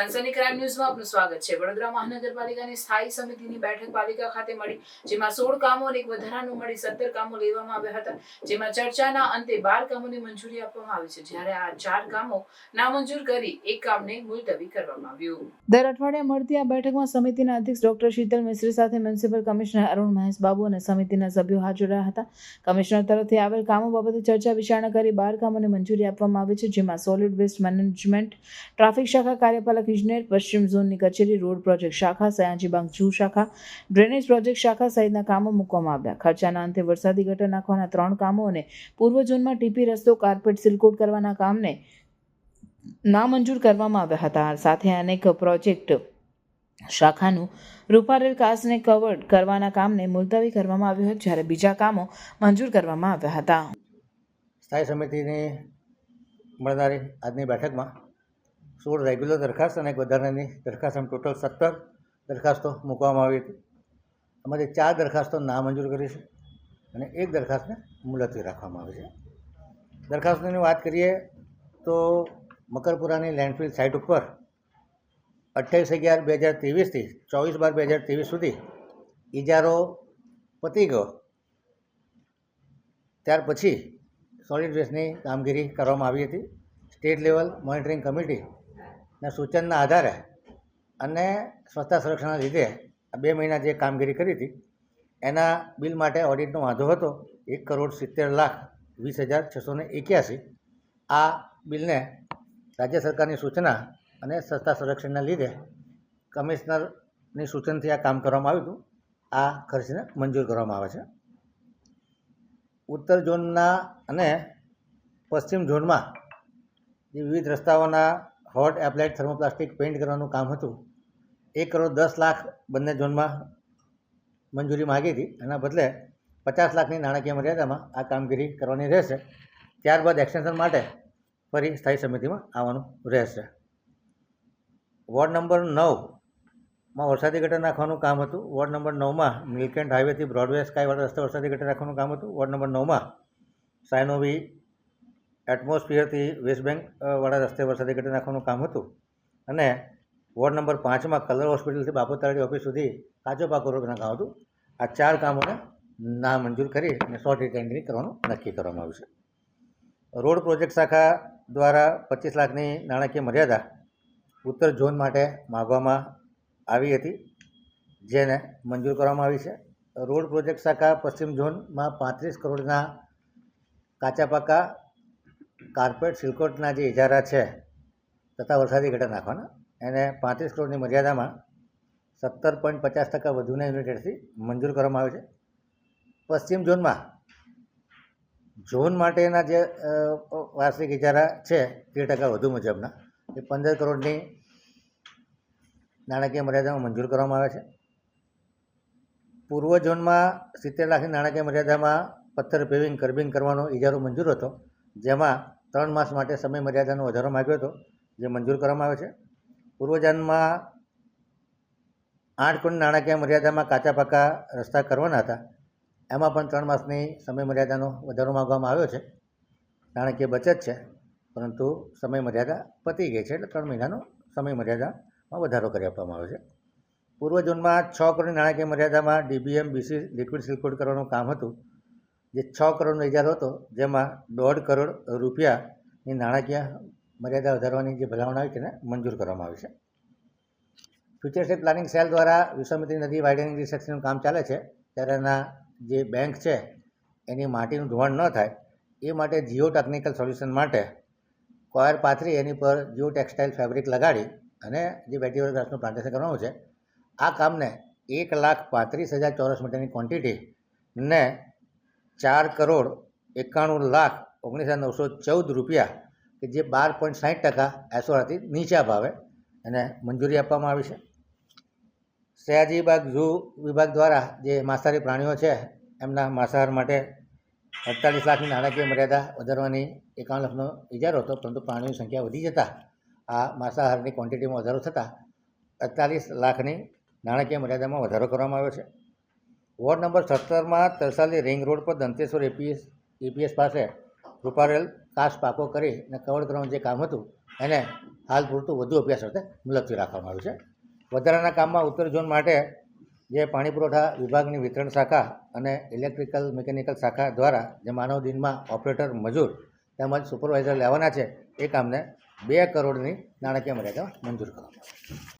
સનસની crime ન્યૂઝમાં આપનું સ્વાગત છે. વડોદરા મહાનગરપાલિકાની સ્થાયી સમિતિની બેઠક પાલિકા ખાતે મળી, જેમાં સોળ કામો અને એક વધારાનું મળી, સત્તર કામો લેવામાં આવ્યા હતા, જેમાં ચર્ચાના અંતે બાર કામોની મંજૂરી આપવામાં આવી છે. જ્યારે આ ચાર કામો નામંજૂર કરી, એક કામને મુલતવી કરવામાં આવ્યું. દર અઠવાડિયે મળતી આ બેઠકમાં સમિતિના અધ્યક્ષ ડોક્ટર શીતલ મિશ્રી સાથે મ્યુનિસિપલ કમિશનર અરુણ મહેશ બાબુ અને સમિતિના સભ્યો હાજર રહ્યા હતા. કમિશનર તરફથી આવેલ કામો બાબતે ચર્ચા વિચારણા કરી બાર કામોને મંજૂરી આપવામાં આવી છે, જેમાં સોલિડ વેસ્ટ મેનેજમેન્ટ ટ્રાફિક શાખા કાર્યપાલક ઇજનેર પશ્ચિમ ઝોનની કચેરી, રોડ પ્રોજેક્ટ શાખા સયાજીબાંગ જૂ શાખા. ડ્રેનેજ પ્રોજેક્ટ શાખા સહિતના કામો મૂકવામાં આવ્યા. ખર્ચાના અંતે વરસાદી ગટર નાખવાના ત્રણ કામો અને પૂર્વ ઝોનમાં ટીપી રસ્તો, કાર્પેટ સિલકોટ કરવાના કામને નામંજૂર કરવામાં આવ્યા હતા. સાથે અનેક પ્રોજેક્ટ શાખાનું રૂપારેલ કાસને કવર્ડ કરવાના કામને મુલતવી કરવામાં આવ્યું હતું જ્યારે બીજા કામો મંજૂર કરવામાં આવ્યા હતા. સ્થાયી સમિતિની મળનારી આજની બેઠકમાં સોળ રેગ્યુલર દરખાસ્ત અને એક વધારાની દરખાસ્ત એમ ટોટલ સત્તર દરખાસ્તો મૂકવામાં આવી હતી. એમાંથી ચાર દરખાસ્તો નામંજૂર કરી છે અને એક દરખાસ્તને મુલતવી રાખવામાં આવી છે. દરખાસ્તોની વાત કરીએ તો મકરપુરાની લેન્ડફિલ સાઇટ ઉપર અઠ્યાવીસ અગિયાર બે હજાર ત્રેવીસથી ચોવીસ બાર બે હજાર ત્રેવીસ સુધી ઇજારો પતી ગયો. ત્યાર પછી સોલિડ વેસ્ટની કામગીરી કરવામાં આવી હતી. સ્ટેટ લેવલ મોનિટરિંગ કમિટીના સૂચનના આધારે અને સ્વચ્છતા સંરક્ષણના લીધે બે મહિના જે કામગીરી કરી હતી, એના બિલ માટે ઓડિટનો વાંધો હતો, એક કરોડ સિત્તેર લાખ વીસ હજાર છસો ને એક્યાસી. આ બિલને રાજ્ય સરકારની સૂચના અને સ્વચ્છતા સંરક્ષણના લીધે કમિશનરની સૂચનથી આ કામ કરવામાં આવ્યું હતું. આ ખર્ચને મંજૂર કરવામાં આવે છે. ઉત્તર ઝોનના અને પશ્ચિમ ઝોનમાં જે વિવિધ રસ્તાઓના હોટ એપ્લાઇડ થર્મોપ્લાસ્ટિક પેઇન્ટ કરવાનું કામ હતું. એક કરોડ દસ લાખ બંને ઝોનમાં મંજૂરી માગી હતી. એના બદલે પચાસ લાખની નાણાકીય મર્યાદામાં આ કામગીરી કરવાની રહેશે. ત્યારબાદ એક્સટેન્શન માટે ફરી સ્થાયી સમિતિમાં આવવાનું રહેશે. વોર્ડ નંબર નવમાં વરસાદી ગટર નાખવાનું કામ હતું. વોર્ડ નંબર નવમાં મિલ્કેન્ટ હાઈવેથી બ્રોડવે સ્કાયવાળા રસ્તે વરસાદી ગટર નાખવાનું કામ હતું. વોર્ડ નંબર નવમાં સાયનોવી એટમોસ્ફિયરથી વેસ્ટ બેંક રસ્તે વરસાદી ઘટી નાખવાનું કામ હતું. અને વોર્ડ નંબર પાંચમાં કલર હોસ્પિટલથી બાપોતાળી ઓફિસ સુધી કાચો પાકો રોડ કામ હતું. આ ચાર કામોને નામંજૂર કરી અને શોર્ટ રિટેન્ડરિંગ કરવાનું નક્કી કરવામાં આવ્યું છે. રોડ પ્રોજેક્ટ શાખા દ્વારા પચીસ લાખની નાણાકીય મર્યાદા ઉત્તર ઝોન માટે માગવામાં આવી હતી, જેને મંજૂર કરવામાં આવી છે. રોડ પ્રોજેક્ટ શાખા પશ્ચિમ ઝોનમાં પાંત્રીસ કરોડના કાચા પાકા કાર્પેટ સિલકોટના જે ઇજારા છે, તથા વરસાદી ઘટક નાખવાના, એને પાંત્રીસ કરોડની મર્યાદામાં સત્તર પોઈન્ટ પચાસ ટકા વધુના યુનિટેડથી મંજૂર કરવામાં આવે છે. પશ્ચિમ ઝોનમાં, ઝોન માટેના જે વાર્ષિક ઇજારા છે, તેર ટકા વધુ મુજબના, એ પંદર કરોડની નાણાકીય મર્યાદામાં મંજૂર કરવામાં આવે છે. પૂર્વ ઝોનમાં સિત્તેર લાખની નાણાકીય મર્યાદામાં પથ્થર પેવિંગ કર્બિંગ કરવાનો ઇજારો મંજૂર હતો. જેમાં ત્રણ માસ માટે સમય મર્યાદાનો વધારો માગ્યો હતો, જે મંજૂર કરવામાં આવે છે. પૂર્વજોનમાં આઠ કુંડ નાણાકીય મર્યાદામાં કાચા પાકા રસ્તા કરવાના હતા. એમાં પણ ત્રણ માસની સમય મર્યાદાનો વધારો માગવામાં આવ્યો છે. નાણાકીય બચત છે, પરંતુ સમય મર્યાદા પતી ગઈ છે, એટલે ત્રણ મહિનાનો સમય મર્યાદામાં વધારો કરી આપવામાં આવ્યો છે. પૂર્વ ઝોનમાં છ કરોડ નાણાકીય મર્યાદામાં ડીબીએમ, બીસી, લિક્વિડ સિલકોડ કરવાનું કામ હતું. જે છ કરોડનો ઇજારો હતો, જેમાં દોઢ કરોડ રૂપિયાની નાણાકીય મર્યાદા વધારવાની જે ભલામણ આવી તેને મંજૂર કરવામાં આવી છે. ફ્યુચર સ્ટેટ પ્લાનિંગ સેલ દ્વારા વિશ્વામિત્રી નદી વાઇડનિંગ રિસેક્શનનું કામ ચાલે છે. ત્યારે એના જે બેંક છે, એની માટીનું ધોવાણ ન થાય, એ માટે જીઓ ટેકનિકલ સોલ્યુશન માટે કોયર પાથરી એની પર જીઓ ટેક્સટાઇલ ફેબ્રિક લગાડી અને જે વેટીવર ઘાસનું પ્લાન્ટેશન કરવાનું છે, આ કામને એક લાખ પાંત્રીસ હજાર ચોરસ મીટરની ક્વોન્ટિટી ને ચાર કરોડ એકાણું લાખ ઓગણીસ હજાર નવસો ચૌદ રૂપિયા કે જે બાર પોઈન્ટ સાઠ ટકા એસોરાથી નીચા ભાવે એને મંજૂરી આપવામાં આવી છે. સયાજીબાગ ઝૂ વિભાગ દ્વારા જે માંસાહારી પ્રાણીઓ છે, એમના માંસાહાર માટે અડતાલીસ લાખની નાણાકીય મર્યાદા વધારવાની એકાવન લાખનો ઇજારો હતો, પરંતુ પ્રાણીઓની સંખ્યા વધી જતાં આ માંસાહારની ક્વોન્ટિટીમાં વધારો થતાં અડતાલીસ લાખની નાણાકીય મર્યાદામાં વધારો કરવામાં આવ્યો છે. વોર્ડ નંબર સત્તરમાં તરસાલી રિંગ રોડ પર દંતેશ્વર એપીએસ એપીએસ પાસે રૂપારેલ કાશ પાકો કરી અને કવર કરવાનું જે કામ હતું, એને હાલ પૂરતું વધુ અભ્યાસ અર્થે મુલતવી રાખવામાં આવ્યું છે વધારાના કામમાં ઉત્તર ઝોન માટે જે પાણી પુરવઠા વિભાગની વિતરણ શાખા અને ઇલેક્ટ્રિકલ મિકેનિકલ શાખા દ્વારા જે માનવ દિનમાં ઓપરેટર મજૂર તેમજ સુપરવાઇઝર લેવાના છે, એ કામને બે કરોડની નાણાકીય મર્યાદા મંજૂર કરવામાં.